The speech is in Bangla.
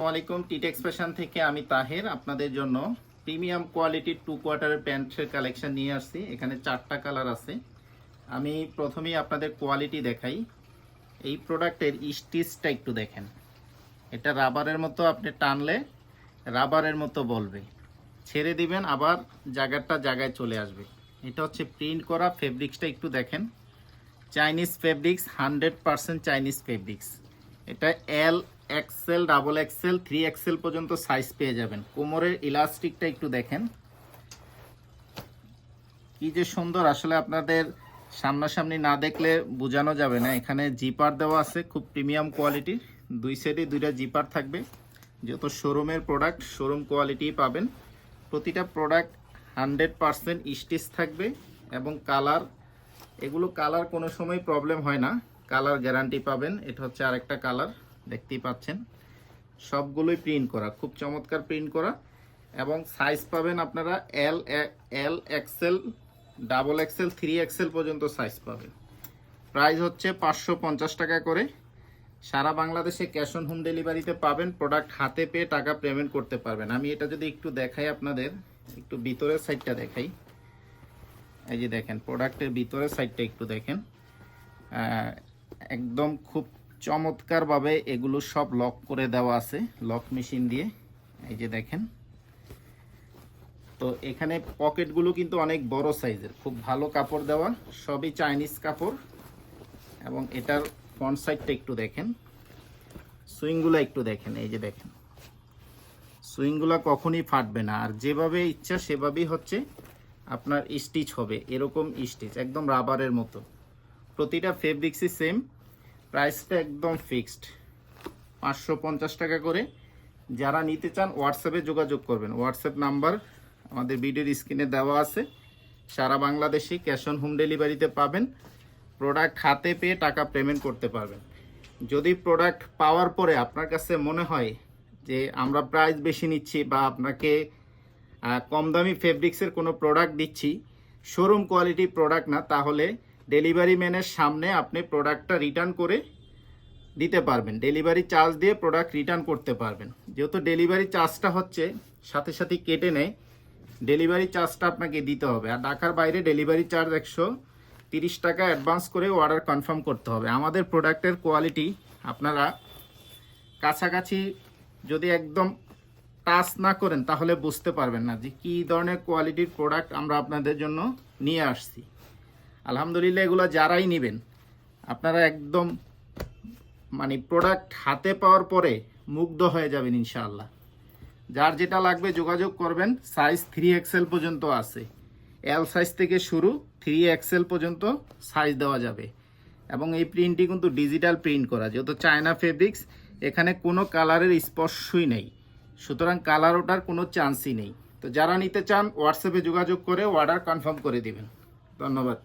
আসসালামাইকুম টিট এক্সপ্রেশন থেকে আমি তাহের। আপনাদের জন্য প্রিমিয়াম কোয়ালিটির টু কোয়ার্টারের প্যান্টের কালেকশন নিয়ে আসছি। এখানে চারটা কালার আছে। আমি প্রথমেই আপনাদের কোয়ালিটি দেখাই। এই প্রোডাক্টের স্টিচটা একটু দেখেন। এটা রাবারের মতো আপনি টানলে রাবারের মতো বলবে। ছেড়ে দিবেন, আবার জায়গাটা জায়গায় চলে আসবে। এটা হচ্ছে প্রিন্ট করা ফেব্রিক্সটা একটু দেখেন। Chinese fabrics, hundred percent Chinese fabrics. এটা L XL double XL three XL পর্যন্ত সাইজ পেয়ে যাবেন। কোমরের ইলাস্টিকটা একটু দেখেন। কি যে সুন্দর, আসলে আপনাদের সামনাসামনি না দেখলে বোঝানো যাবে না। এখানে জিপার দেওয়া আছে, খুব প্রিমিয়াম কোয়ালিটির দুই সাইডে দুইটা জিপার থাকবে। যত শোরুমের প্রোডাক্ট শোরুম কোয়ালিটি পাবেন। প্রতিটা প্রোডাক্ট হান্ড্রেড পারসেন্ট স্টিচ থাকবে এবং কালার এগুলো কালার কোনো সময় প্রবলেম হয় না। কালার গ্যারান্টি পাবেন। এটা হচ্ছে আরেকটা কালার দেখতেই পাচ্ছেন। সবগুলোই প্রিন্ট করা, খুব চমৎকার প্রিন্ট করা। এবং সাইজ পাবেন আপনারা L L XL double XL three XL পর্যন্ত সাইজ পাবেন। প্রাইস হচ্ছে পাঁচশো পঞ্চাশ টাকা করে। সারা বাংলাদেশে ক্যাশ অন হোম ডেলিভারিতে পাবেন প্রোডাক্ট হাতে পেয়ে টাকা পেমেন্ট করতে পারবেন। আমি এটা যদি একটু দেখাই আপনাদের, একটু ভিতরের সাইডটা দেখাই। এই যে দেখেন প্রোডাক্টের ভিতরের সাইডটা একটু দেখেন। একদম খুব চমৎকারভাবে এগুলো সব লক করে দেওয়া আছে, লক মেশিন দিয়ে। এই যে দেখেন। তো এখানে পকেটগুলো কিন্তু অনেক বড় সাইজের, খুব ভালো কাপড় দেওয়া, সবই চাইনিজ কাপড়। এবং এটার ফ্রন্ট সাইডটা একটু দেখেন। সুইংগুলো একটু দেখেন, এই যে দেখেন। সুইংগুলো কখনই ফাটবে না, আর যেভাবে ইচ্ছা সেভাবেই হচ্ছে আপনার স্টিচ হবে, এরকম স্টিচ, একদম রাবারের মতো। প্রতিটা ফেব্রিক্সই সেম প্রাইসটা একদম ফিক্সড। পাঁচশো পঞ্চাশ টাকা করে। যারা নিতে চান হোয়াটসঅ্যাপে যোগাযোগ করবেন। হোয়াটসঅ্যাপ নাম্বার আমাদের ভিডিওর স্ক্রিনে দেওয়া আছে। সারা বাংলাদেশে ক্যাশ অন হোম ডেলিভারিতে পাবেন। প্রোডাক্ট হাতে পেয়ে টাকা পেমেন্ট করতে পারবেন। যদি প্রোডাক্ট পাওয়ার পরে আপনার কাছে মনে হয় যে আমরা প্রাইস বেশি নিচ্ছি বা আপনাকে কম দামি ফেব্রিক্সের কোনো প্রোডাক্ট দিচ্ছি, শোরুম কোয়ালিটি প্রোডাক্ট না, তাহলে ডেলিভারি ম্যানের সামনে আপনি প্রোডাক্টটা রিটার্ন করে দিতে পারবেন। ডেলিভারি চার্জ দিয়ে প্রোডাক্ট রিটার্ন করতে পারবেন। যেহেতু ডেলিভারি চার্জটা হচ্ছে, সাথে সাথে কেটে নেয়, ডেলিভারি চার্জটা আপনাকে দিতে হবে। আর ঢাকার বাইরে ডেলিভারি চার্জ একশো তিরিশ টাকা অ্যাডভান্স করে অর্ডার কনফার্ম করতে হবে। আমাদের প্রোডাক্টের কোয়ালিটি আপনারা কাছাকাছি যদি একদম টাচ না করেন, তাহলে বুঝতে পারবেন না যে কী ধরনের কোয়ালিটির প্রোডাক্ট আমরা আপনাদের জন্য নিয়ে আসছি। আলহামদুলিল্লাহ এগুলো যারাই নেবেন, আপনারা একদম মানে প্রোডাক্ট হাতে পাওয়ার পরে মুগ্ধ হয়ে যাবেন ইনশাআল্লাহ। যার যেটা লাগবে যোগাযোগ করবেন সাইজ থ্রি এক্সেল পর্যন্ত আছে। এল সাইজ থেকে শুরু থ্রি এক্সেল পর্যন্ত সাইজ দেওয়া যাবে। এবং এই প্রিন্টটি কিন্তু ডিজিটাল প্রিন্ট করা, যেহেতু চায়না ফেব্রিক্স এখানে কোনো কালারের স্পর্শই নেই। সুতরাং কালার ওটার কোনো চান্সই নেই। তো যারা নিতে চান হোয়াটসঅ্যাপে যোগাযোগ করে অর্ডার কনফার্ম করে দিবেন। ধন্যবাদ।